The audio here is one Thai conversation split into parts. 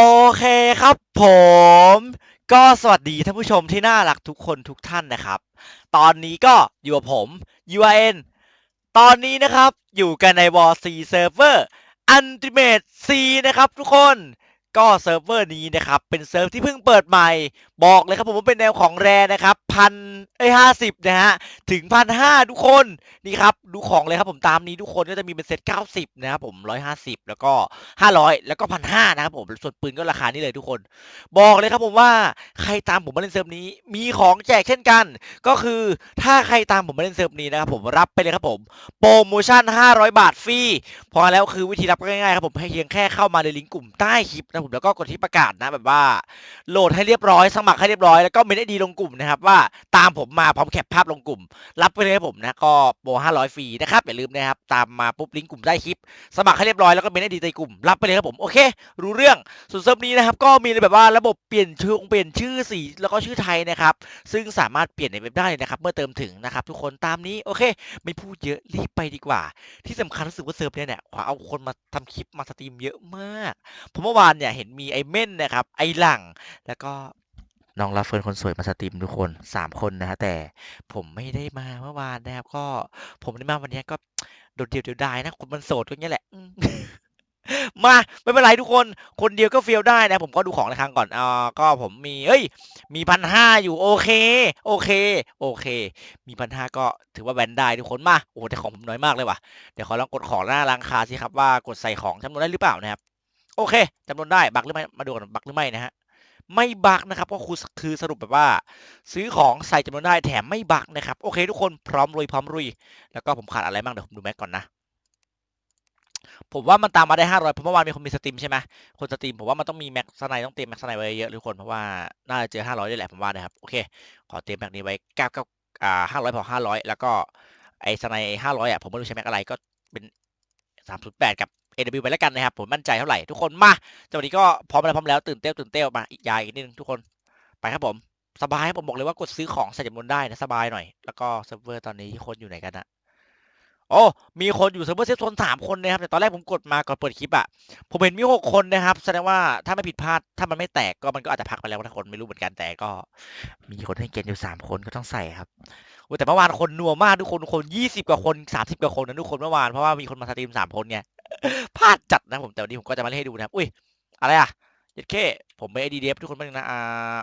โอเคครับผม ก็สวัสดีท่านผู้ชมที่น่ารักทุกคนทุกท่านนะครับ ตอนนี้ก็อยู่กับผม UIN ตอนนี้นะครับอยู่กันใน War C Server Ultimate C นะครับทุกคน ก็เซิร์ฟเวอร์นี้นะครับเป็นเซิร์ฟที่เพิ่งเปิดใหม่ บอกเลยครับผมว่าเป็นแนวของแรนะครับพันเอ้ยห้าสิบนะฮะถึงพันห้าทุกคนนี่ครับดูของเลยครับผมตามนี้ทุกคนก็จะมีเป็นเซตเก้าสิบนะครับผมร้อยห้าสิบแล้วก็ห้าร้อยแล้วก็พันห้านะครับผมส่วนปืนก็ราคานี้เลยทุกคน บอกเลยครับผมว่าใครตามผมมาเล่นเซิร์ฟนี้ มีของแจกเช่นกัน ก็คือถ้าใครตามผมมาเล่นเซิร์ฟนี้นะครับผมรับไปเลยครับผมโปรโมชั่น500บาทฟรีพอแล้วคือวิธีรับก็ง่ายๆครับผมให้เพียงแค่เข้ามาในลิงก์กลุ่มใต้คลิปนะผมแล้วก็กดที่ประกาศนะแบบว่าโหลดให้เรียบร้อยสมัครให้เรียบร้อยแล้วก็เมนไอดีลงกลุ่มนะครับว่าตามผมมาพร้อมแคปภาพลงกลุ่ม รับไปเลยครับผมนะก็โปร500ฟรีนะครับอย่าลืมนะครับตามมาปุ๊บลิงก์กลุ่มใต้คลิป สมัครให้เรียบร้อยแล้วก็เมนไอดีในกลุ่มรับไปเลยครับผมโอเค รู้เรื่องส่วนเซิร์ฟนี้นะครับก็มีแบบว่าระบบเปลี่ยนชื่อเปลี่ยนชื่อสีแล้วก็ชื่อไทยนะครับซึ่งสามารถเปลี่ยนในเว็บได้เลยนะครับเมื่อเติมถึงนะครับทุกคนตามนี้โอเค ไม่พูดเยอะรีบไปดีกว่า ที่สำคัญรู้สึกว่าเซิร์ฟเนี้ยเนี่ยขวาเอาคนมาทำคลิปมาสตรีมเยอะมากเพราะเมื่อวานเนี่ยเห็นมีไอ้เม่นนะครับไอ้หลังแล้วก็น้องลาเฟิร์นคนสวยมาสตรีมทุกคนสามคนนะฮะแต่ผมไม่ได้มาเมื่อวานนะครับ ก็ผมได้มาวันนี้ก็โดดเดี่ยวเดียวดายนะคนมันโสดก็เงี้ยแหละมาไม่เป็นไรทุกคนคนเดียวก็เฟียวได้นะ ผมก็ดูของในครั้งก่อนอ่าก็ผมมีเอ้ย มีพันห้าอยู่โอเค โอเค โอเค มีพันห้าก็ถือว่าแวนได้ทุกคนมาโอ้แต่ของผมน้อยมากเลยว่ะเดี๋ยวขอลองกดของหน้าร้านค้าสิครับว่ากดใส่ของจำนวนได้หรือเปล่านะครับ โอเคจำนวนได้บักหรือไม่มาดูกันบักหรือไม่นะฮะไม่บักนะครับก็คือคือสรุปแบบว่า ซื้อของใส่จำนวนได้แถมไม่บักนะครับโอเคทุกคนพร้อมลุยพร้อมลุย แล้วก็ผมขาดอะไรบ้างเดี๋ยวผมดูแม็กก่อนนะผมว่ามันตามมาได้ห้าร้อยเพราะเมื่อวานมีคนมีสตรีมใช่ไหมคนสตรีมผมว่ามันต้องมีแม็กซ์ไนต้องเตรียมแม็กซ์ไนไว้เยอะทุกคนเพราะว่าน่าจะเจอห้าร้อยด้วยแหละผมว่านะครับโอเค ขอเตรียมแม็กนี้ไว้เก้าเก้าอ่าห้าร้อยพอห้าร้อยแล้วก็ไอ้สไนห้าร้อยอะผมไม่รู้ใช้แม็กอะไรก็เป็นสามศูนย์แปดกับ AW ไปแล้วกันนะครับ ผมมั่นใจเท่าไหร่ทุกคนมาจังหวะนี้ก็พร้อมแล้วพร้อมแล้วตื่นเต้นตื่นเต้นมาอีกยายอีกนิดนึงทุกคนไปครับผม สบายผมบอกเลยว่ากดซื้อของใส่จำนวนได้นะสบายหน่อย แล้วก็เซิร์ฟเวอร์ตอนนี้คนอยู่ไหนกันนะโอ้มีคนอยู่เซิร์ฟเวอร์เซฟโซนสามคนนะครับแต่ตอนแรกผมกดมาก่อนเปิดคลิปอะผมเห็นมีหกคนนะครับแสดงว่าถ้าไม่ผิดพลาดถ้ามันไม่แตกก็มันก็อาจจะพักไปแล้วนะคนไม่รู้เหมือนกันแต่ก็ มีคนให้เกณฑ์อยู่สามคนก็ต้องใส่ครับโอ้แต่เมื่อวานคนนัวมากทุกคนคนยี่สิบกว่าคนสามสิบกว่าคนนะทุกคนเมื่อวานเพราะว่ามีคนมาสตรีมสามคนไง พลาดจัดนะผมแต่วันนี้ผมก็จะมาเล่นให้ดูนะครับ อุ้ย อะไรอะเจ็ดเคผมไปไอดีเดฟทุกคนบ้างนะ อ่า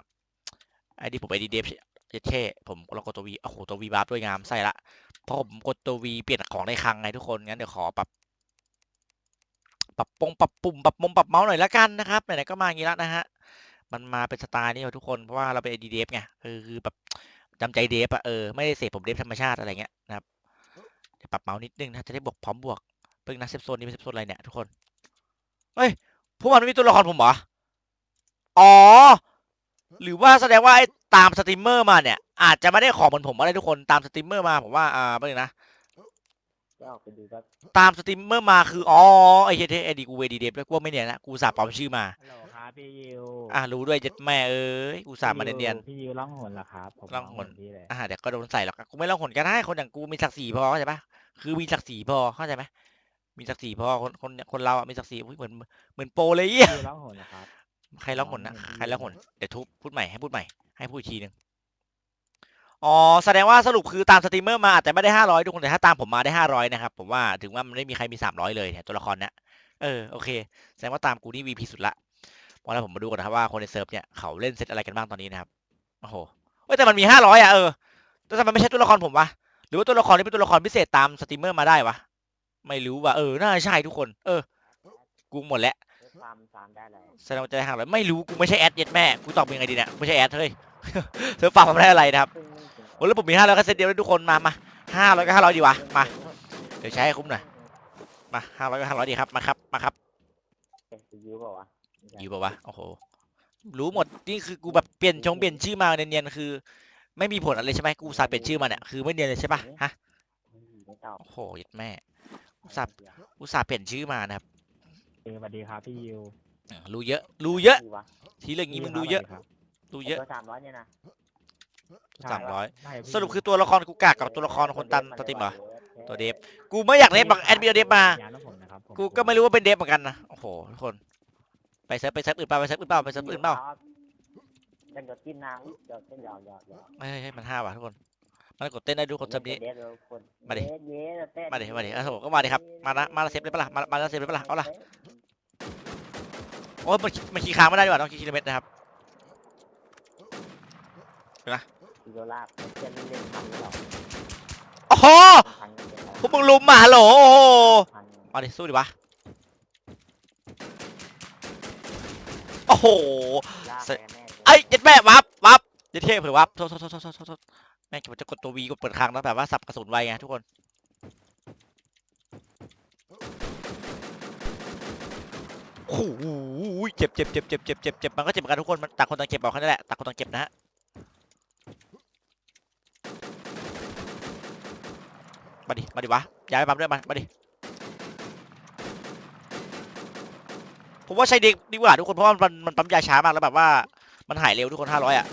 ไอดีผมไอดีเดฟเจ็ดเคผมเรากดตัววีโอ้โหตัววีบาร์ด้วยงามใส่ละเพราะผมกดตัววีเปลี่ยนของในคลังไงทุกคนงั้นเดี๋ยวขอปรับปรับปงปรับปุ่มปรับมุมปรับเมาส์หน่อยละกันนะครับไหนๆก็มาอย่างนี้แล้วนะฮะมันมาเป็นสไตล์นี้ว่ทุกคนเพราะว่าเราเป็น AD เดฟไงคือคือแบบจำใจเดฟอะเออไม่ได้เสพผมเดฟธรรมชาติอะไรเงี้ยนะครับปรับเมาส์นิดนึงนะจะได้บวกพร้อมบวก เพิ่งนะเซฟโซนนี้เป็นเซฟโซนอะไรเนี่ยทุกคน เฮ้ยพวกมันไม่มีตัวละครผมเหรอ อ๋อ หรือว่าแสดงว่าไอ้ตามสตรีมเมอร์มาเนี่ย อาจจะไม่ได้ของเหมือนผมอะไรทุกคนตามสตรีมเมอร์มาผมว่าอ่าไม่นะจะออกไปดูแบบตามสตรีมเมอร์มาคืออ๋อไอ้เหี้ยไอ้ดีกูเวดีเดฟด้วยกูว่าไม่เนี่ยนะกูอุตสาห์ปลอมชื่อมาฮัลโหลครับพี่ยิวอะรู้ด้วยเจ็ดแม่เอ้ยกูอุตสาห์มาเนียนพี่ยิวล่องหนเหรอครับผมล่องหนพี่เลยๆอะเดี๋ยวก็โดนใส่หรอกกูไม่เล่าหนก็ได้คนอย่างกูมีศักดิ์ศรีพอเข้าใจปะคือมีศักดิ์ศรีพอเข้าใจไหม มีศักดิ์ศรีพอคนคนคนเราอะมีศักดิ์ศรีอุ๊ยเหมือนเหมือนโปรเลยอะพี่ยิวล่องหนเหรอครับ ใครเล่าหนนะอ๋อใครเล่าหนเดี๋ยวทุบพูดใหม่ให้พูดใหม่ให้พูดอีกทีหนึ่งอ๋อแสดงว่าสรุปคือตามสตรีมเมอร์มาอาจจะไม่ได้ห้าร้อยทุกคนแต่ถ้าตามผมมาได้ห้าร้อยนะครับผมว่าถึงว่ามันไม่มีใครมีสามร้อยเลยเนี่ยตัวละครเนี้ยเออโอเค แสดงว่าตามกูนี่ VP สุดละเพราะฉะนั้นผมมาดูก่อนนะครับว่าคนในเซิร์ฟเนี่ยเขาเล่นเซตอะไรกันบ้างตอนนี้นะครับโอ้โหเอ้ยแต่มันมีห้าร้อยอะเออแต่ทำไมไม่ใช่ตัวละครผมวะหรือว่าตัวละครนี้เป็นตัวละครพิเศษตามสตรีมเมอร์มาได้วะ ไม่รู้ว่ะเออน่าจะใช่ทุกคน เออ กูหมดแล้วตามตามได้เลยแสดงว่าจะได้ห้าร้อยไม่รู้กูไม่ใช่แอดเย็ดแม่กูตอบยังไงดีเนี่ยไม่ใช่แอดเฮ้ยเซิร์ฟฟังมันได้อะไรนะครับซึ่งไม่ถึงโอ้แล้วผมมีห้าร้อยก็เซตเดียวเลยทุกคนมามาห้าร้อยก็ห้าร้อยดีวะมาเดี๋ยวใช้ให้คุ้มหน่อยมาห้าร้อยก็ห้าร้อยดีครับมาครับมาครับเอ๊ะพี่ยิวเปล่าวะไม่ใช่อยู่ป่าวะโอ้โหรู้หมดนี่คือกูแบบเปลี่ยนชงเปลี่ยนชื่อมาเนียนๆคือ ไม่มีผลอะไรใช่ไหมกูอุตสาห์เปลี่ยนชื่อมาเนี่ยคือไม่เนียนเลยใช่ปะฮะไม่ตอบโอ้โหเย็ดแม่อุต ส่าห์อุตส่าห์เปลี่ยนชื่อมานะครับเออสวัสดีครับพี่ยิวอืมรู้เยอะ รู้เยอะพี่วะทีเรื่องนี้มึงรู้เยอะครับรู้เยอะตัวสามร้อยเนี่ยนะสามร้อย ใช่พี่สรุปคือตัวละครกูกากกับตัวละครคนตันสตรีมเหรอ ตัวเดฟ กูไม่อยากเดฟบักแอดมินเดฟมาย้ายน้ำผมนะครับผมกูก็ไม่รู้ว่าเป็นเดฟเหมือนกันนะ โอ้โหทุกคน ไปเซิร์ฟไปเซิร์ฟอื่นเปล่าไปเซิร์ฟอื่นเปล่าไปเซิร์ฟอื่นเปล่ายังจะกินน้ำอุ๊ยเดี๋ยวเต้นยาวยาวยาวเฮ้ยเฮ้ยมันห้าว่ะทุกคน มันกดเต้นได้ดูคนเซิร์ฟนี้เดี๋ยวเดี๋ยวคนมาดิเย้เย้เต้นมาดิมาดิอะโถก็มาดิครับมาละมาละเซฟเลยปะล่ะมามาละเซฟเลยปะล่ะเอาล่ะโอ้ยมันมันขี่ค้างไม่ได้ดีกว่าต้องขี่กิโลเมตรนะครับกิโลลาบเต้นเล่นๆพันหรือเปล่าโอ้โหพันกันเป็นไรพวกมึงลุมมาฮัลโหลโอ้โหพันมาดิสู้ดิวะโอ้โหลากเสร็จแม่แม่ไอ้ยเจ็ดแม่วับวับเจ็ดเท่เผื่อวับโทษโทษโทษโทษโทษ แม่งจะกดตัววีกดเปิดครั้งแล้วแบบว่าสับกระสุนไวไงทุกคน โอ้โหเจ็บเจ็บเจ็บเจ็บเจ็บเจ็บเจ็บมันก็เจ็บเหมือนกันทุกคน มันต่างคนต่างเจ็บบอกแค่นั้นแหละต่างคนต่างเจ็บนะฮะ มาดิ มาดิวะ ย้ายไปปั๊มด้วยมา มาดิ ผมว่าใช้เด็กดีกว่าทุกคน เพราะว่ามันมันปั๊มยาช้ามากแล้วแบบว่า มันหายเร็วทุกคนห้าร้อยอะ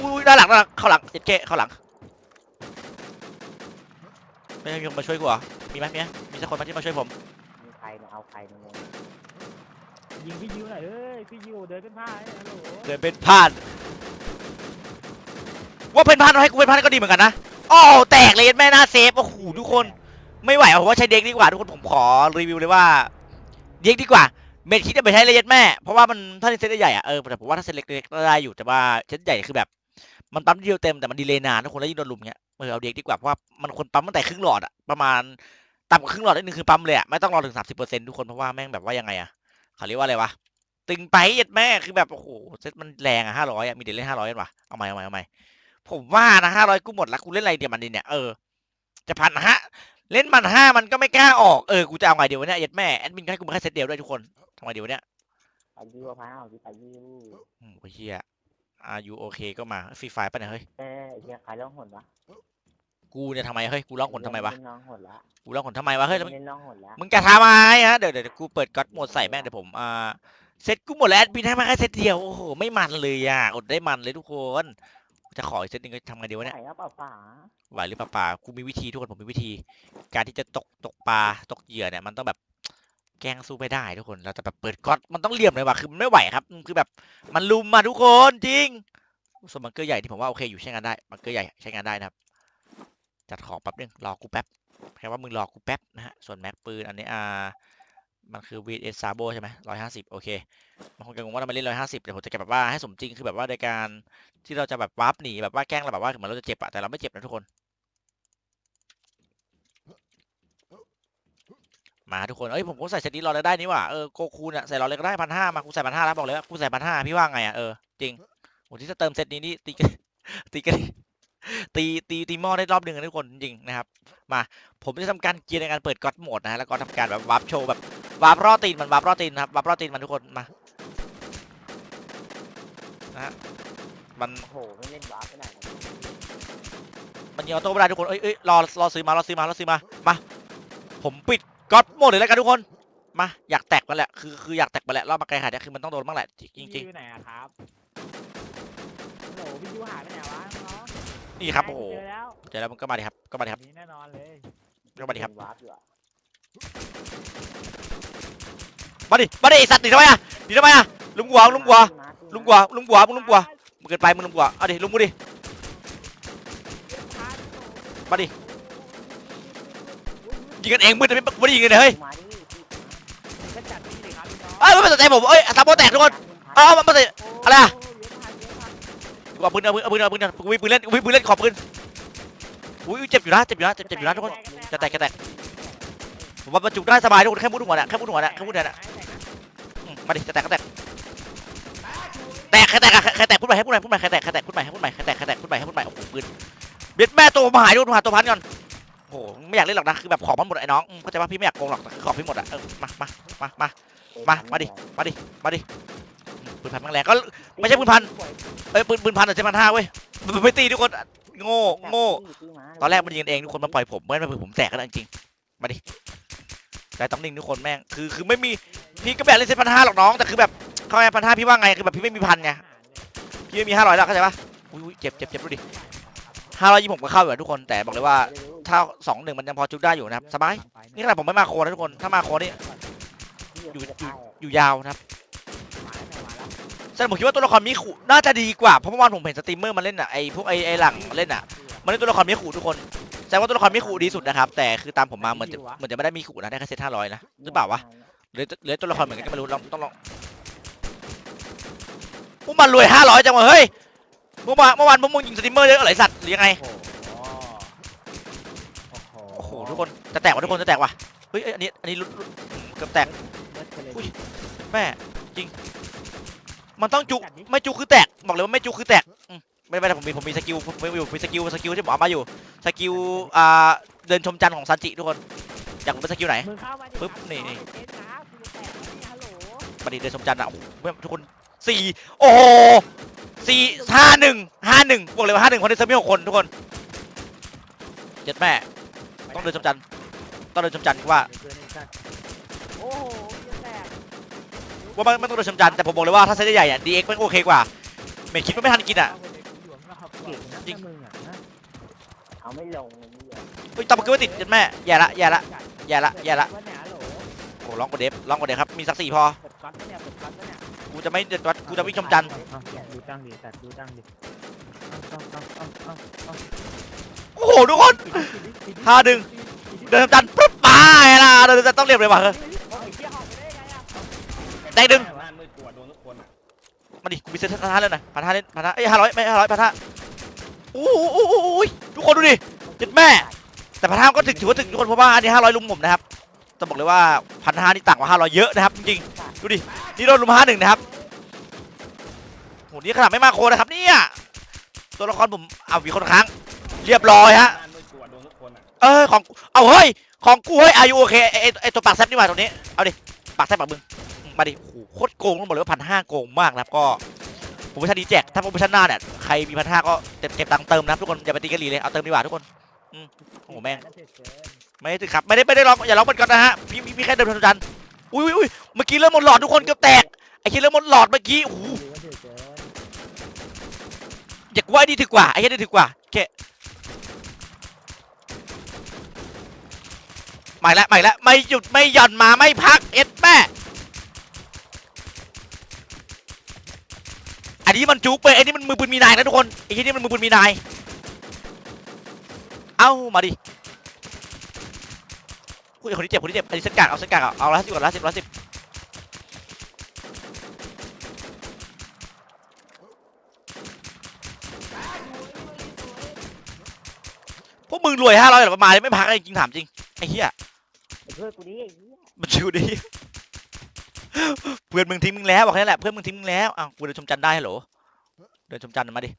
อุ้ยด้านหลังด้านหลังเข้าหลังเจ็ดเกเข้าหลัง ไม่มีคนมาช่วยกูเหรอมีไหมมีไหมมีสักคนมาที่มาช่วยผม มีใครมาเอาใครมาเนี่ยยิงพี่ยิวหน่อยเอ้ยพี่ยิวเดินเป็นผ้าไอ้ฮัลโหลเดินเป็นพลาดว่าเป็นพลาดให้กูเป็นพลาดก็ดีเหมือนกันนะโอ้แตกเลยแม่หน้าเซฟโอ้โหทุกคน ไม่ไหวผมว่าใช้เด็กดีกว่าทุกคนผมขอรีวิวเลยว่า เด็กดีกว่า เมดคิดจะไปใช้เลยยัดแม่ เพราะว่ามันถ้าเซตใหญ่อะเออแต่ผมว่าถ้าเซตเล็กๆก็ได้อยู่แต่ว่าเซตใหญ่คือแบบ มันปั๊มทีเดียวเต็มแต่มันดีเลย์นานทุกคนแล้วยิ่งโดนลุมเงี้ยเออเอาเด็กดีกว่าเพราะว่ามันคนปั๊มตั้งแต่ครึ่งหลอดอะประมาณต่ำกว่าครึ่งหลอดนิดนึงคือปั๊มเลยอะไม่ต้องรอถึงสามสิบเปอร์เซ็นต์ทุกคนเพราะว่าแม่งแบบว่ายังไงอะเขาเรียกว่าอะไรวะตึงไปยัดแม่คือแบบโอ้โหเซตมันแรงอะห้าร้อยอะมีเด็กเล่นห้าร้อยกันวะเอาใหม่เอาใหม่เอาใหม่ผมว่านะห้าร้อยกูหมดละกูเล่นอะไรเดี๋ยวมันดีเนี่ยเออจะพันฮะเล่นมันห้ามันก็ไม่กล้าออกเออกูจะเอาไงเดี๋ยววะเนี่ยยัดแม่แอดมินก็ให้กูมาแค่เซตเดียวด้วยทุกคนทำไงเดี๋ยววะเนี่ยไปยิวเอาพาวไปยิวอืมโอ้ยเฮีย อายุโอเคก็มาฟรีไฟป่ะเนี่ยเฮ้ยเอ้ยไอ้เหี้ยใครร้องหนวะกูเนี่ยทำไมเฮ้ย กูร้องขนทำไมวะ เล่นน้องหนละกูร้องขนทำไมวะเฮ้ยแล้วมึงเล่นน้องหนละมึงจะทำไมฮะ เดี๋ยวเดี๋ยวกูเปิดก๊อตโหมดใส่แม่งเดี๋ยวผมอ่าเซตกูหมดแล้วแอดมินให้มาแค่เซตเดียว โอ้โห ไม่มันเลยอะ อดได้มันเลยทุกคน จะขออีกเซตหนึงก็ทำไงดีวะเนี่ยไหนเอาเปล่าป๋าไหวหรือเปล่าป่ากูมีวิธีทุกคนผมมีวิธี การที่จะตกตกปลาตกเหยื่อเนี่ยมันต้องแบบ แก้งสู้ไม่ได้ทุกคน เราจะแบบเปิดก๊อตมันต้องเหลี่ยมเลยว่ะ คือมันไม่ไหวครับ คือแบบมันลุมมาทุกคนจริงส่วนบังเกอร์ใหญ่ที่ผมว่าโอเคอยู่ใช้งานได้บังเกอร์ใหญ่ใช้งานได้นะครับ จัดของแป๊บนึงรอกูแป๊บแค่ว่ามึงรอกูแป๊บนะฮะ ส่วนแม็กปืนอันนี้อ่า มันคือ VS Sabo ใช่ไหมร้อยห้าสิบโอเคมันคงจะงงว่าทำไมเล่นร้อยห้าสิบเดี๋ยวผมจะเก็บแบบว่าให้สมจริง คือแบบว่าในการที่เราจะแบบวาร์ปหนีแบบว่าแกล้งเราแบบว่าเหมือนเราจะเจ็บอะแต่เราไม่เจ็บนะทุกคน มาทุกคน เอ้ยผมก็ใส่เซตนี้รอเลยได้นี่หว่า เออโกคูเนี่ยใส่รอเลยก็ได้พันห้ามากูใส่พันห้าแล้วบอกเลยว่ากูใส่พันห้าพี่ว่าไงอะเออจริงโอ้ที่จะเติมเซตนี้นี่ตีกันตีกันตีตีตีหม้อได้รอบหนึ่งนะทุกคนจริงๆนะครับ มาผมจะทำการเกียร์ในการเปิดก๊อตโหมดนะฮะแล้วก็ทำการแบบวาร์ปโชว์แบบวาร์ปรอตีนมันวาร์ปรอตีนนะครับวาร์ปรอตีนมันทุกคนมานะฮะมันโอ้โหไม่เล่นวาร์ปไปไหนนะมันยิงออโต้ไม่ได้ทุกคนเอ้ยเอ้ยรอรอซื้อมารอซื้อมารอซื้อมามาผมปิด ก๊อตหมดเลยแล้วกันทุกคน มาอยากแตกมาแหละ คือคืออยากแตกมาแหละรอบมาไกลขนาดเนี้ยคือมันต้องโดนบ้างแหละจริงจริงพี่ยิวไหนอะครับฮัลโหลพี่ยิวหายไปไหนวะน้องๆนี่ครับโอ้โหเจอแล้วเจอแล้วมันก็มาดิครับก็มาดิครับนี่แน่นอนเลยก็มาดิครับเล่นวาร์ปอยู่อะมาดิมาดิไอสัตว์หนีทำไมอะหนีทำไมอะลุมกว่าลุมกว่ามาสิลุมกว่าลุมกว่ามึงลุมกว่ามึงเกินไปมึงลุมกว่าเอาดิลุมกูดิ มาดิ ยิงกันเองมึงจะไม่ไม่ได้ยิงกันเลยเฮ้ยมาดิพี่ก็จัดที่เลยครับพี่น้องเอ้ยไม่สนใจผมเอ้ยซาโบแตกทุกคนเอามามาสิอะไรอะโเยพันเยอะพันกูเอาปืนเอาปืนเอาปืนเอาปืนกูมีปืนเล่นกูมีปืนเล่นขอปืนอุ้ยเจ็บอยู่นะเจ็บอยู่นะเจ็บเจ็บอยู่นะทุกคนจะแตกจะแตกผมว่าบรรจุได้สบายทุกคนแค่มุดหัวน่ะแค่มุดหัวน่ะแค่มุดหัวน่ะอืมมาดิจะแตกก็แตกแตกใครแตกอะใครแตกพูดใหม่ให้พูดใหม่พูดใหม่ใครแตกใครแตกพูดใหม่ให้พูดใหม่ใครแตกใครแตกพูดใหม่ให้พูดใหม่โอ้โหปืนเบ็ดแม่ตัวมาหายดูหาตัวพันก่อน โอ้โหไม่อยากเล่นหรอกนะคือแบบของมันหมดไอ้น้องอืมเข้าใจว่าพี่ไม่อยากโกงหรอกแต่คือของพี่หมดอะเออมามามามามามาดิมาดิมาดิอืมปืนพันแม่งแรงก็ไม่ใช่ปืนพันเอ้ยปืนปืนพันแต่ใช่พันห้าเว้ยมันไม่ตีทุกคนโง่โง่ ตอนแรกมันยิงกันเองทุกคนมาปล่อยผมเมื่อไม่ผมแตกกันจริงๆมาดิแต่ต้องนิ่งทุกคนแม่งคือคือไม่มีพี่ก็แบบเล่นเซตพันห้าหรอกน้องแต่คือแบบเข้าไปพันห้าพี่ว่าไงคือแบบพี่ไม่มีพันไงพี่ไม่มีห้าร้อยแล้วเข้าใจปะอุ้ยอุ้ยเจ็บเจ็บเจ็บดูดิห้าร้อยยี่ผมก็เข้าอยู่อะทุกคนแต่บอกเลยว่า ถ้าสองหนึ่งมันยังพอจุดได้อยู่นะครับสบายนี่ขนาดผมไม่มาโคนะทุกคนถ้ามาโคนี่พี่อยู่จะอยู่ตายอะอยู่ยาวนะครับมาแล้วมาแล้วฉะนั้นผมคิดว่าตัวละครมิคุน่าจะดีกว่าเพราะเมื่อวานผมเห็นสตรีมเมอร์มาเล่นอะไอพวกไอไอหลังเล่นอะ มันเล่นตัวละครมิคุทุกคนแสดงว่าตัวละครมิคุดีสุดนะครับ แต่คือตามผมมาเหมือนจะเหมือนจะไม่ได้มิคุนะได้แค่เซตห้าร้อยนะหรือเปล่าวะหรือหรือตัวละครเหมือนกันก็ไม่รู้ลองต้องลองพวกมันรวยห้าร้อยจังวะเฮ้ยเมื่อวานเมื่อวานพวกมึงยิงสตรีมเมอร์เยอะเหรอไอสัตว์หรือยังไงโอ้โหโอ้โห ทุกคนจะแตกว่ะทุกคนจะแตกว่ะเฮ้ยเอ้ยอันนี้อันนี้ลุ้นลุ้นเกือบแตกเบิร์ดไปเลยอุ้ยแม่จริง มันต้องจุกไม่จุกคือแตกบอกเลยว่าไม่จุกคือแตกอืมไม่ไม่ได้ผมมีผมมีสกิลผมมีอยู่มีสกิลสกิลที่ผมเอามาอยู่สกิลอ่าเดินชมจันทร์ของซันจิทุกคนอยากรู้เป็นสกิลไหน มึงเข้ามาดิปึ๊บนี่นี่เอ็นครับคุณจะแตกแล้วเนี่ยฮัลโหลปฏิเดินชมจันทร์อะโอ้โหแม่ทุกคนสี่โอ้โหสี่ห้าหนึ่งห้าหนึ่งบอกเลยว่าห้าหนึ่งคนในเซอร์มีหกคนทุกคนเจ็ดแม่ ต้องเดินชมจันทร์ต้องเดินชมจันทร์ว่าเดินไอ้สัตว์โอ้โหจะแตกว่าไม่ไม่ต้องเดินชมจันทร์แต่ผมบอกเลยว่าถ้าเซตใหญ่ๆเนี่ยดีเอ็กมันโอเคกว่าเมทคิดว่าไม่ทันกินอะเก่งนะจริงมึงอะนะเอาไม่ลงเลยเนี่ยเฮ้ยตบมือไม่ติดเจ็ดแม่แย่ละแย่ละแย่ละแย่ละเปิดก๊อตเนี่ยฮัลโหลโอ้ร้องกว่าเดฟร้องกว่าเดฟครับมีสักสี่พอเปิดก๊อตปะเนี่ยเปิดก๊อตปะเนี่ยกูจะไม่เดือดร้อนกูจะวิ่งชมจันทร์เอาดูตั้งดิสัตว์ดูตั้งดิ โอ้โหทุกคนห้าดึง เดินจันปุ๊บมาไงล่ะเดินจันต้องเรียบเลยว่ะเฮ้ยโอ้ยเหรออกไปได้ไงอะได้ดึงบ้านมืดกลัวโดนทุกคนอะมาดิกูมีเซ็ตพันห้าเลยนะพันห้าเล่นพันห้าเอ้ยห้าร้อยไม่ห้าร้อยพันห้าโอ้โหโอ้โหโอ้โหทุกคนดูดิจ็ดแม่ แต่พันห้าก็ถึงถือว่าถึงทุกคนเพราะว่าอันนี้ห้าร้อยลุมผมนะครับต้องบอกเลยว่าพันห้านี่ต่างกว่าห้าร้อยเยอะนะครับจริงๆดูดินี่โดนลุมห้าหนึ่งนะครับโหนี่ขนาดไม่มาโคนะครับเนี่ยตัวละครผมเอาวีคนค้าง เรียบร้อยฮะ บ้านมืดกลัวโดนทุกคนอะเออของเอาเฮ้ยของกูเฮ้ยอายุโอเคไอไอ้ไอตัวปากแซบนี่หว่าตรงนี้เอาดิปากแซบปากมึงมาดิโอ้โหโคตรโกงต้องบอกเลยว่าพันห้าโกงมากนะครับก็โปรโมชั่นนี้แจกถ้าโปรโมชั่นหน้าเนี่ยใครมีพันห้าก็เก็บเก็บตังค์เติมนะครับทุกคนอย่าไปตีกันรีเลยเอาเติมดีกว่าทุกคนอืมโอ้โหแม่งไม่ได้ครับไม่ได้ไม่ได้ร้องอย่าร้องมันก่อนนะฮะพี่พี่พี่แค่เดินทางดันอุ้ยอุ้ยอุ้ยเมื่อกี้เริ่มหมดหลอดทุกคนเกือบแตกไอ้เหี้ยเริ่มหมดหลอดเมื่อกี้โอ้โห อยากว่าไอ้นี่ถึกกว่าไอ้เหี้ยนี่ถึกกว่าโอ เคใหม่ละใหม่ละไม่หยุดไม่หย่อนมาไม่พักเอ็ดแม่อันนี้มันจุกไปอ้นี่มันมือปืนมีนายนะทุกคนไอ้ที่นี่มันมือปืนมีนายเอ้ามาดิอุ้ยคนนี้เจ็บคนนี้เจ็บอันนี้เส้นกางเอาเส้นกางเอาเอาละสิบก่อนละสิบละสิบพวกมึงรวยห้าร้อยหรอประมาณนี้ไม่พักเลยจริงถามจริงไอ้เหี้ย พื่อนกูดิไอ้เหี้ยมันชิวดิเพื่อนมึงทิ้งมึงแล้วบอกแค่นั้นแหละเพื่อนมึงทิ้งมึงแล้วอ้าวกูเดินชมจันทร์ได้ฮัลโหลเดินชมจันทร์มาดิ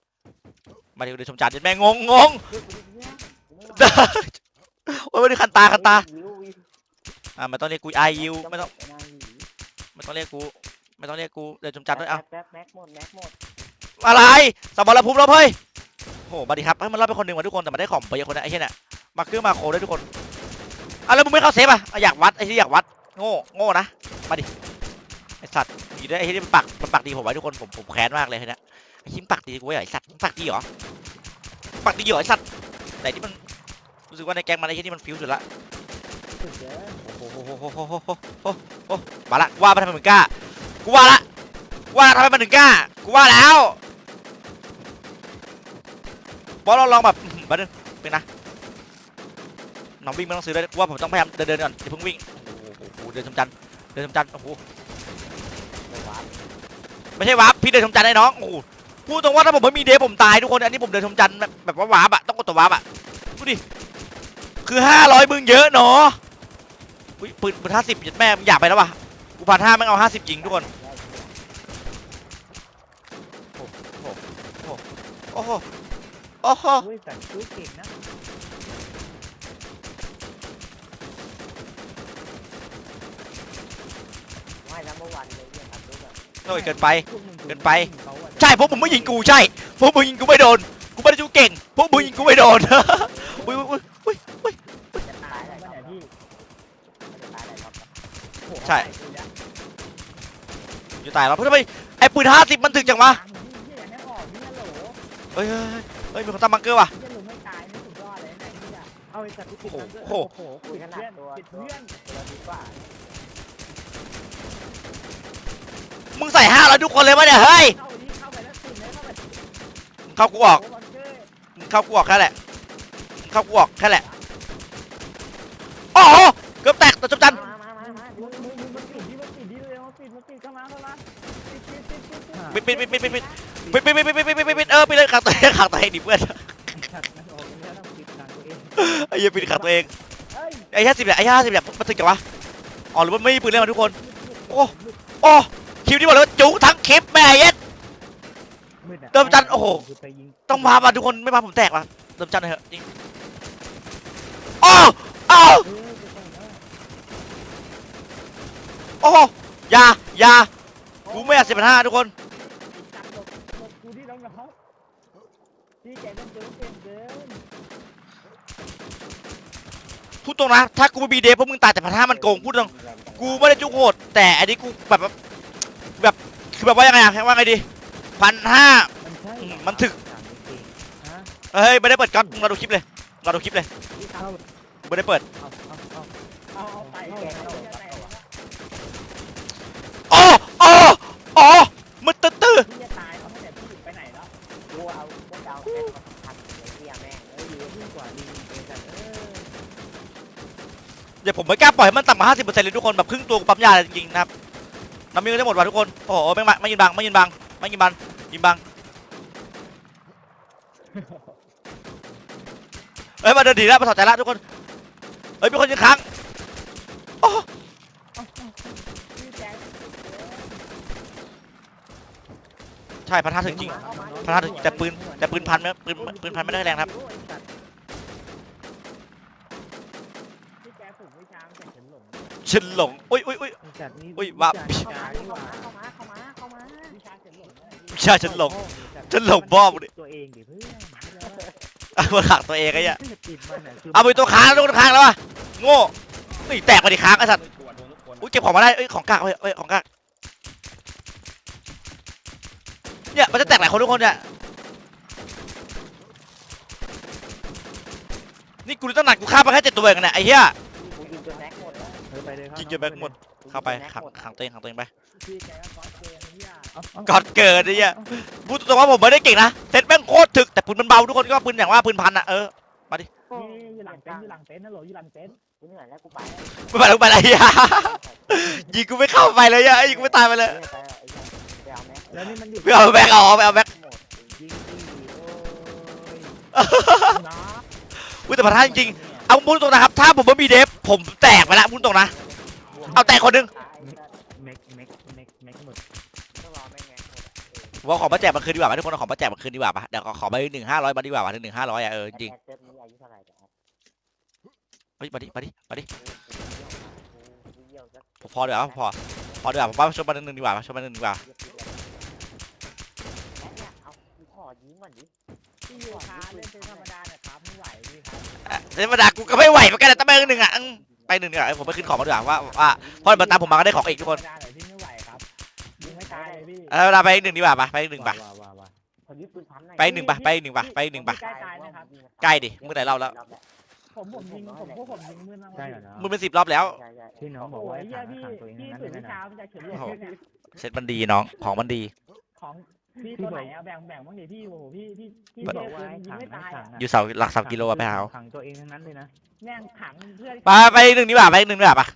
มาดิกูเดินชมจันทร์เดี๋ยวแม่งงงงง เพื่อนกูดิเนี่ยกูไม่ไหวโอ้ยไม่ได้คันตาคันตาวิววิวอ่าไม่ต้องเรียกกูไอยิวไม่ต้องปหน้าหนีไม่ต้องเรียกกูไม่ต้องเรียกกูเดินชมจันทร์ด้วยเอ้าแม็กแม็กแม็กหมดแม็กหมดอะไรสมรภูมิเราเฮ้ยโอ้โหมาดิครับให้มันรอดไปคนหนึ่งมาทุกคนแต่มันได้ของไปเยอะคนนะไอ้เหี้ยน่ะมาเครื่องมาโคได้ทุกคน อะแล้วมึงไม่เข้าเซฟอะอะอยากวัดไอ้ที่อยากวัดโง่โง่นะมาดิไอ้สัตว์ดีด้วยไอ้ที่มันปักมันปักดีผมไว้ทุกคนผมผมแค้นมากเลยนะไอ้ที่มันปักดีกูไว้ไอ้สัตว์ปักดีเหรอปักดีเหรอไอ้สัตว์ไหนที่มันรู้สึกว่าในแกงมันไอ้ที่นี่มันฟิวสุดละโอ้โหโอ้โหโอ้โหโอ้โหมาละกูว่ามันทำไมมึงกล้ากูว่าละกูว่าทำไมมันถึงกล้ากูว่าแล้วบอสเราลองแบบมาดึงเป็นนะ น้องวิ่งไม่ต้องซื้อเลยว่าผมต้องพยายามเดินเดินก่อนอย่าเพิ่งวิ่งโอ้โหเดินชมจันเดินชมจันโอ้โหไม่ใช่วาร์ปพี่เดินชมจันได้น้องโอ้โหพูดตรงว่าถ้าผมไม่มีเดฟผมตายทุกคนอันนี้ผมเดินชมจันแบบแบบว่าวาร์ปอะต้องกดตัววาร์ปอะดูดิคือห้าร้อยมึงเยอะเนาะอุ้ยปืนปืนห้าสิบแม่มึงอยากไปแล้ววะกูพันห้าแม่งเอาห้าสิบยิงทุกคนโอ้โหโอ้โหอุ้ยสัตว์ชุดเก่งนะ ไม่แล้วเมื่อวานเลยเนี่ยครับรู้แบบ โอ้ยเกินไป เกินไป ใช่พวกมึงไม่ยิงกูใช่พวกมึงยิงกูไม่โดน กูไม่ได้จูเก่งพวกมึงยิงกูไม่โดนอุ้ยอุ้ยอุ้ยอุ้ยจะตายอะไรมันคไหนรับพี่จะตายอะไรครับโอ้โหใช่เอาไปเลยนะจะตายแล้วเพื่อนทำไมไอ้ปืนห้าสิบมันถึกจังวะเหี้ยอย่างนี้ออกนี่ฮัลโหลเฮ้ยเฮ้ยเฮ้ยเฮ้ยมีคนตั้งบังเกอร์ว่ะเหี้ยลุงไม่ตายนี่สุดยอดเลยนะไอ้เนี่ยเอาไอ้สัตว์กูติดโอ้มันด้วยโหโอ้โหคุยขนาดเพื่อนตัวติดตัวเพื่อน ตัวละดีกว่า มึงใส่ห้าแล้วทุกคนเลยปะเนี่ยเฮ้ยเข้าไปนี่ยเข้าไปมึงเข้ากูออกเกอร์มึงเข้ากูออกแค่แหละเข้ากูออกแค่แหละโอ้โหเกือบแตกตัวจบจันปิดปิดปิดปิดปิดปิดปิดปิดปิดปิดปิดปิดปิดปิดปิดเออปิดเลยขังตัวเองขังตัวเองดิเพื่อนไอ้เหี้ยปิดขังตัวเองไอ้ห้าสิบเนี่ยไอ้ห้าสิบเนี่ยมันถึงจังวะอ๋อหรือว่าไม่มีปืนเล่นมาทุกคนโอ้โอ้ ลิปนี้บอกเลยว่าจุกทั้งคลิปแม่เย็ด มืดะเติมจันโอ้โห ไปยิงต้องพามาทุกคนไม่พาผมแตกว่ะเติมจันหน่อยเถอะจริงโอ้โอ้เออไปก่อนนะโอ้อยาอยากูไม่อยากสิบห้าทุกคนจับหลบหลบกูที่น้องเขาพี่แกต้องเดินเก่งเกินพูดตรงนะถ้ากูไม่มีเดฟเพราะมึงตายแต่พันห้ามันโกงพูดตรงกูไม่ได้จุกโหดแต่อันนี้กูแบบว่า แบบ คือแบบว่ายังไงอะว่าไงดีพันห้า มันใช่มันถึก ถามจริงๆฮะเฮ้ยไม่ได้เปิดก๊อตมึงรอดูคลิปเลยรอดูคลิปเลยเข้าไม่ได้เปิดเอาเอาเอาเอาเอาไปแกเอาไปโอ้โอ้โอ้มันตื้อตื้อพี่จะตายเขาไม่แต่พี่ไปไหนแล้วกูเอากูจะเอาแม่งมาทำไอ้เหี้ยแม่งเอออยู่ยิ่งกว่าดีเอจัดเออเดี๋ยวผมไม่กล้าปล่อยให้มันต่ำกว่าห้าสิบเปอร์เซ็นต์เลยทุกคนแบบครึ่งตัวกูปั๊มยาเลยจริงๆนะครับ น้ำมีก็จะหมดว่ะทุกคนโอ้โหไม่มาไม่ยินบังไม่ยินบังไม่ยินบังยินบังเฮ้ยมาเดินดีแล้วมาถอดใจละทุกคนเฮ้ยมีคนยิงค้างโอ้พี่แจ๊คใช่พันห้าถึงจริงพันห้าถึงแต่ปืนแต่ปืนพันไม่ปืนปืนพันไม่ได้แรงครับ พี่แจ๊คฝึกวิชาแต่ฉันหลง ฉันหลงอุ้ยอุ้ยอุ้ย จัดนี้อุ้ยว่าวิเข้าชามานี่หว่าเข้ามาเข้ามาเข้ามาวิชาฉันหลงใช่ฉันหลงฉันหลงบ้อมึงดิ ตัวเองดิเพื่อนเอามาขังตัวเองไอ้เหี้ยติดมันอะคืเอาไปตัวค้างแล้วตัวค้างแล้ววะโง่เฮ้ยแตกมาดิค้างไอ้สัตว์กูอะโดนทุกคนอุ้ยเก็บของมาได้เอ้ยของกากเว้ยเอ้ยของกากเนี่ยมันจะแตกหลายคนทุกคนเนี่ยนี่กูตั้งนานกูฆ่าไปแค่เจ็ดตัวเองนะไอ้เหี้ย กูยิงจนแม็กหม ดแล้วเออไปเลยครับยิงจนแบ็คหมด เข้าไปขังขังตัวเองขังตัวเองไปพี่แจ๊คก็เกมเนี่ยก่อนเกิดไอ้เหี้ยพูดตรงๆว่าผมไม่ได้เก่งนะเซตแม่งโคตรถึกแต่ปืนมันเบาทุกคนก็ปืนอย่างว่าปืนพันอะเออนี่อยู่หลังเต็นท์อยู่หลังเต็นท์นะโหลอยู่หลังเต็นท์กูเหนื่อยแล้วกูไปไม่ไปแล้วไปอะไรเหี้ยยิงกูไม่เข้าไปเลยอะยิงกูไม่ตายไปเลยไปเอาแม็กแล้วนี่มันอยู่ไปเอาแบ็คเอาไปเอาแบ็คหมดยิงดิโอ้ยนะอุ้ยแต่พันห้าจริงๆ เอาพูดตรงนะครับ ถ้าผมไม่มีเดฟผมแตกไปแล้วพูดตรงนะ เอาแตกคนหนึงเม็กเม็กเม็กเม็กหมดต้องรอแม่งแม็กหมดผมว่าของมาแจกมันคืนดีกว่าปะทุกคนเอาของมาแจกมันคืนดีกว่าปะเดี๋ยวขอขอไปหนึ่งห้าร้อยมาดีกว่าปะหนึ่งห้าร้อยอะเออจริงแอดเซิร์ฟนี้อายุเท่าไหร่เนี่ยเฮ้ยมาดิมาดิมาดิกูเยี่ยวสักพอเดี๋ยวาพอพอเดี๋ยวาผมว่าชมมาหนึ่งดีกว่ามาชมมาหนึ่งดีกว่า แอดเนี่ยเอากูขอยืมก่อนดิพี่ยูคาเล่นเป็นธรรมดาเนี่ยครับไม่ไหวพี่ครับอะธรรมดากูก็ไม่ไหวเหมือนกันแต่ต้องไปหนึ่งอะอื้อไปหนึ่งดีกว่าเอ้ยผมไปขึ้นของมาดีกว่าว่าว่าเพราะมันตามผมมาก็ได้ของอีกทุกคนธรรมดาเลยพี่ไม่ไหวครับยิงไม่ตายเลยพี่เออเราไปหนึ่งดีกว่าปะไปหนึ่งปะว้าวว้าวว้าวขอยืมปืนพันหน่อยไปหนึ่งปะไปหนึ่งปะไปหนึ่งปะใกล้ตายนะครับใกล้ดิเมื่อไหร่เราแล้วผมผมยิงผมพวกผมยิงมือนะใช่เหรอเนาะมึงเป็นสิบรอบแล้วใช่ใช่ที่น้องบโอ้อกว่ายให้เฮียขังพี่ขังตัวเองพี่นั้นฝึเลกยวินะชามาจากเฉินหลงโอ้โหเนี่ยเซ็ตมันดีน้องของมันดีของ พี่ตัวไหนอะแบ่งแบ่งบ้างดิพี่โอ้โหพี่พี่พี่ที่เทบอกพว่ายิให้งขังไม่ให้ตายขัอะงอะอยู่เสาหลักเสากิโลอะไปเอาขังตัวเองทั้งนั้นเลยนะแม่งขังเพื่อนไปไปหนึ่งดีกว่าไปหนึ่งดีกว่าปะ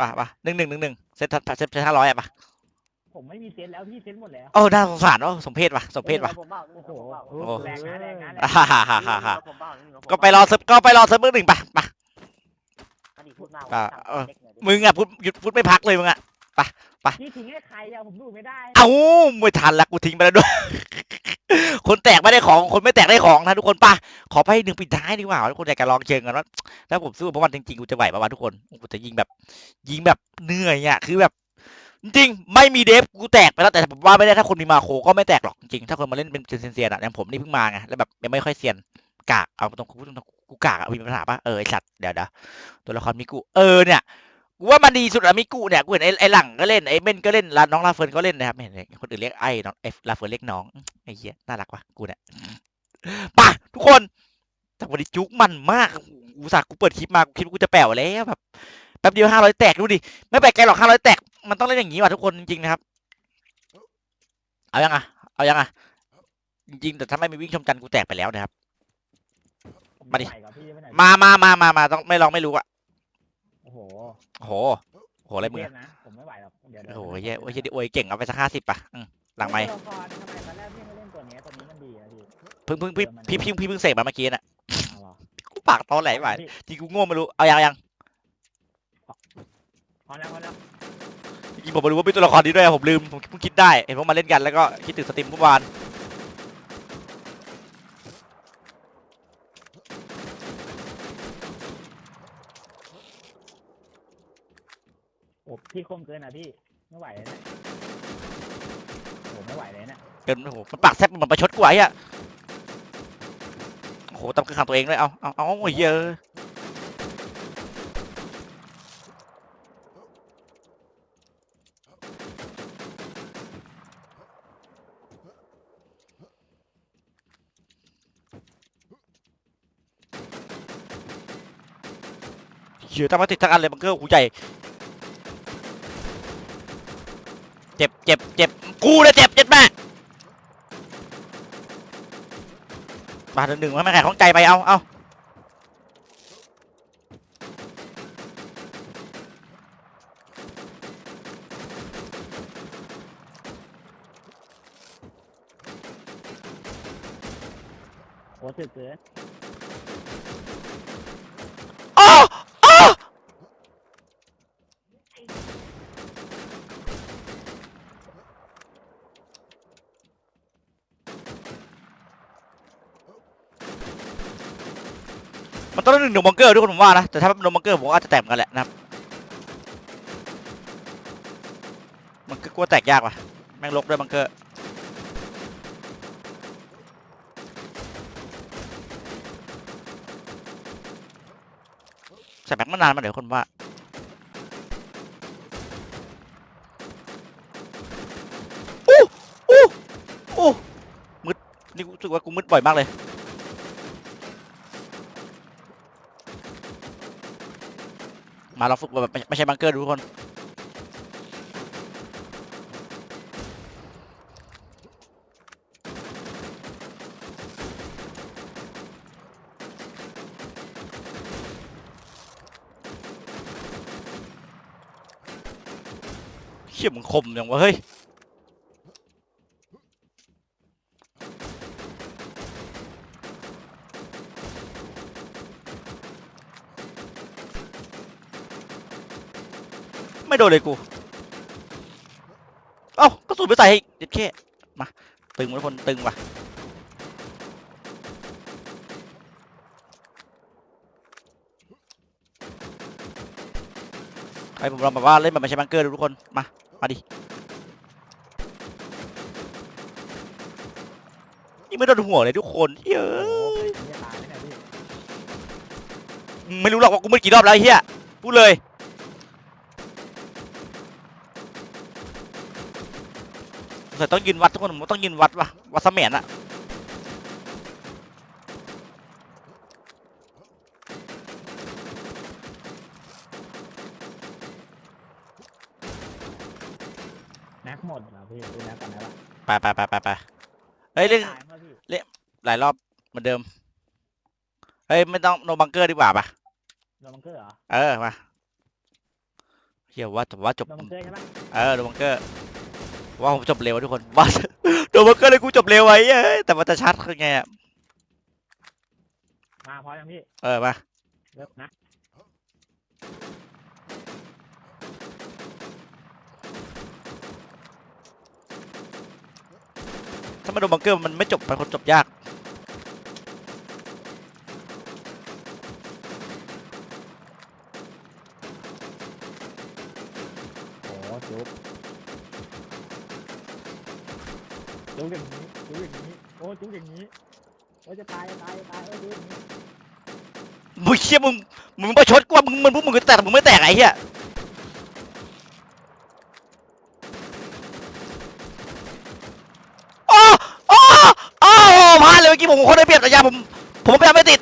ปะปะหนึ่งหนึ่งหนึ่งหนึ่งเซ็ตเซ็ตห้าร้อยอะปะผมไม่มีเซนแล้วพี่เซนหมดแล้วโอ้น่าสงสารเนาะสมเพศว่ะสมเพศว่ะผมเบ้าโอ้โหโอ้โหแรงนะแรงนะแรงอ่าฮ่าฮ่าฮ่าฮ่าผมเบ้าผมเบ้าก็ไปรอเซิร์ฟก็ไปรอเซิร์ฟเบอร์หนึ่งปะปะอดีตพูดมาอ่าว่าเออเด็กหน่อยดิมึงอะพูดหยุดพูดไม่พักเลยมึงอะ พี่ทิ้งให้ใครอะผมดูไม่ได้เอ้าไม่ทันละกูทิ้งไปแล้วด้วย คนแตกไม่ได้ของ คนไม่แตกได้ของนะทุกคนป่ะ ขอไปหนึ่งปิดท้ายดีกว่าทุกคนอยากจะลองเชิงกันว่าถ้าผมสู้กับพวกมันจริงๆกูจะไหวปะวะทุกคนกูจะยิงแบบ ยิงแบบเหนื่อยอะคือแบบ จริงๆไม่มีเดฟกูแตกไปแล้วแต่ผมว่าไม่ได้ถ้าคนมีมาโคก็ไม่แตกหรอกจริงๆถ้าคนมาเล่นเป็นเซียนๆอะอย่างผมนี่เพิ่งมาไงแล้วแบบยังไม่ค่อยเซียนกากเอาตรงกูพูดตรงๆกูกากอะมีปัญหาปะเออไอสัตว์เดี๋ยวเดี๋ยวตัวละครมิกุเออเนี่ย กูว่ามันดีสุดอะมิกุเนี่ยกูเห็นไอ้ไอ้หลังก็เล่นไอ้เม่นก็เล่นแล้วน้องลาเฟิร์นก็เล่นนะครับไม่เห็นคนอื่นเรียกไอ้น้องไอ้ลาเฟิร์นเรียกน้องไอ้เหี้ยน่ารักว่ะกูเนี่ยป่ะทุกคนแต่วันนี้จุกมันมากกูสักกูเปิดคลิปมากูคิดว่ากูจะแป๋วแล้วแบบแป๊บเดียวห้าร้อยแตกดูดิไม่แปลกใจหรอกห้าร้อยแตกมันต้องเล่นอย่างนี้ว่ะทุกคนจริงๆนะครับ เอายังอะเอายังอะจริงๆแต่ถ้าไม่มีวิ่งชมจันทร์กูแตกไปแล้วนะครับมาดิไหวกับพี่ไปไหนมามามามามาต้องไม่ลองไม่รู้อะ โอ้โหโอ้โหโอ้โหอะไรมึงเทอะพนะ ผมไม่ไหวหรอก เดี๋ยวโอ้โหเย้ยโอ้ยเหี้ยดิโอ้ยเก่งเอาไปสักห้าสิบป่ะอืมหลังไม้ตัวละครทำไมตอนแรกพี่ไม่เล่นตัวเนี้ยตัวนี้มันดีนะพี่เพิ่งเพิ่งพี่พี่พี่พี่เพิ่งเสกมาเมื่อกี้น่ะเอาเหรอกูปากตอแหลไหวพี่จริงกูโง่ไม่รู้เอายังยังพอแล้วพอแล้วจริงๆผมไม่รู้ว่ามีตัวละครนี้ด้วยอะผมลืมผมเพิ่งคิดได้เห็นพวกมาเล่นกันแล้วก็คิดถึงสตรีมเมื่อวาน โอ้พี่ คมเกินอะพี่ ไม่ไหวเลยนะโอ้ไม่ไหวเลยนะเกินโอ้โหมันปากแซ่บมันประชดกูไอ้อะโอ้โหตำคือขังตัวเองเลยเอาเอาเอาโอ้ยเยอะเหี้ยตั้งมาติดทั้งอันเลยบังเกอร์หูใหญ่ เจ็บเจ็บเจ็บกูเลยเจ็บเจ็บแม่บาทหนึ่งไม่แม่ของใจไปเอาเอา โอ้สึกเกิน อ้ออ้อมั นบังเกอร์ด้วยคนผมว่านะ แต่ถ้าเป็นบังเกอร์ผมอาจจะแตกกันแหละนะครับมันก็กลัวแตกยากว่ะแม่งลกด้วยบังเกอร์ใส่แบ็คมานานมาเดี๋ยวคนว่าอู้อู้อู้มืดนี่รู้สึกว่ากูมืดบ่อยมากเลย มาเราฝึกแบบไม่ไม่ใช่บังเกอร์ทุกคน เขี่ยมึงคมอย่างวะเฮ้ย ไม่โดนเลยกู เอ้าก็สูดไปใส่ให้เด็ดแค่มา ตึงทุกคนตึงว่ะให้ผมลองแบบว่าเล่นแบบไม่ใช่บังเกอร์ดูทุกคน มา มาดินี่ไม่โดนหัวเลยทุกคนเฮ้ยโอ้จะตายไหมเนี่ยพี่มึงไม่รู้หรอกว่ากูมืดกี่รอบแล้วไอ้เฮียพูดเลย แต่ต้องยืนวัดทุกคนผมต้องยืนวัดว่ะวัดเสมียนอะแม็กหมดเหรอพี่ดูแม็กก่อนนะวะไปไปไปไปไปเฮ้ยเล่นตายเมื่อพี่หลายรอบเหมือนเดิมเฮ้ยไม่ต้องโนบังเกอร์ดีกว่าปะโดนบังเกอร์เหรอเออมาเฮียว่าแต่ว่าจบโดนบังเกอร์ใช่ปะเออโนบังเกอร์ ว่าผมจบเร็วอะทุกคนว่าโนบังเกอร์เลยกูจบเร็วไว้เอ้ยแต่มันจะชัดคือไงอะมาพอยังพี่เออมาเลิกนะถ้ามันโนบังเกอร์มันไม่จบไปคนจบยาก โอ้จุ๊บจุ๊บอย่างนี้จุ๊บ อย่างนี้โอ้จุ๊บอย่างนี้โอ้จะตายจะตายจะตายโอ้จุ๊บอย่างนี้มึงเชี่ยมึงมึงประชดกูว่ามึงมันพวกมึงก็แตกแต่มึงไม่แตกไอ้เหี้ยอ้ออ้ออ้พลาดเลยเมื่อกี้ผมคนได้เปรียบแต่ยาผมผมพยายามไม่ติด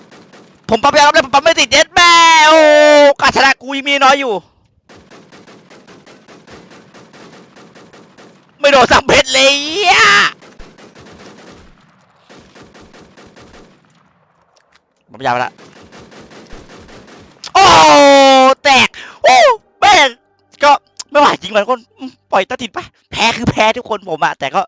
ผมพยายามได้ผมปั๊มไม่ติดเย็ดแม่โอ้กาชนะกูยังมีน้อยอยู่ ไม่โดนสับเพชรเลยอะ มันยาไปละโอ้แตกโอ้แม่งก็ไม่ไหวจริงมันคนปล่อยตัดติดไปแพ้คือแพ้ทุกคนผมอะแต่ก็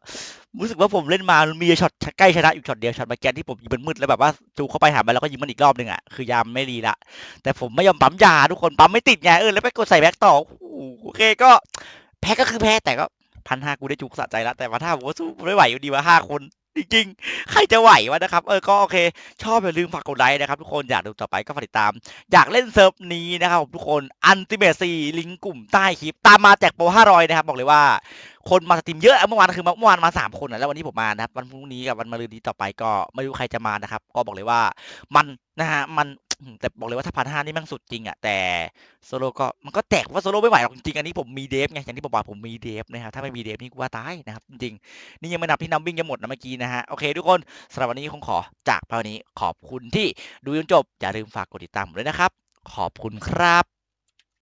รู้สึกว่าผมเล่นมามีช็อตใกล้ชนะอยู่ช็อตเดียวช็อตมื่อกี้ที่ผมยิงมันมืดแล้วแบบว่าจูเข้าไปหามันแล้วก็ยิงมันอีกรอบหนึ่งอะคือยามไม่ดีละแต่ผมไม่ยอมปั๊มยาทุกคนปั๊มไม่ติดไงเออแล้วไปกดใส่แบ็กต่อโอเคก็แพ้ก็คือแพ้แต่ก็พันห้ากูได้จุกสะใจแล้วแต่ว่าถ้าผมสู้ไม่ไหวอยู่ดีว่าห้าคน จริงๆ ใครจะไหววะนะครับ เออ ก็โอเค ชอบอย่าลืมฝากกดไลค์นะครับ ทุกคน อยากดูต่อไปก็ฝากติดตาม อยากเล่นเซิร์ฟนี้นะครับทุกคน อันติเมซีลิงก์กลุ่มใต้คลิป ตามมาแจกโปร500 นะครับ บอกเลยว่า คนมาสตรีมเยอะเมื่อวานคือเมื่อวานมาสามคนนะแล้ววันนี้ผมมานะครับ วันพรุ่งนี้กับวันมะรืนนี้ต่อไปก็ไม่รู้ใครจะมานะครับ ก็บอกเลยว่ามันนะฮะ มัน แต่บอกเลยว่าถ้าพันห้านี่แมันสุดจริงอะแต่โซโลก็มันก็แตกว่าโซโลไม่ไหวหรอกจริงอันนี้ผมมีเดฟไงอย่างที่ผมบอกผมมีเดฟนะครับถ้าไม่มีเดฟนี่กูว่าตายนะครับจริงนี่ยังไม่นับที่นัมวิ่งจะหมดนะเมื่อกี้นะฮะโอเคทุกคนสำหรับวันนี้คงขอจากเท่านี้ขอบคุณที่ดูจนจบอย่าลืมฝากกดติดตามผมด้วยนะครับ ขอบคุณครับ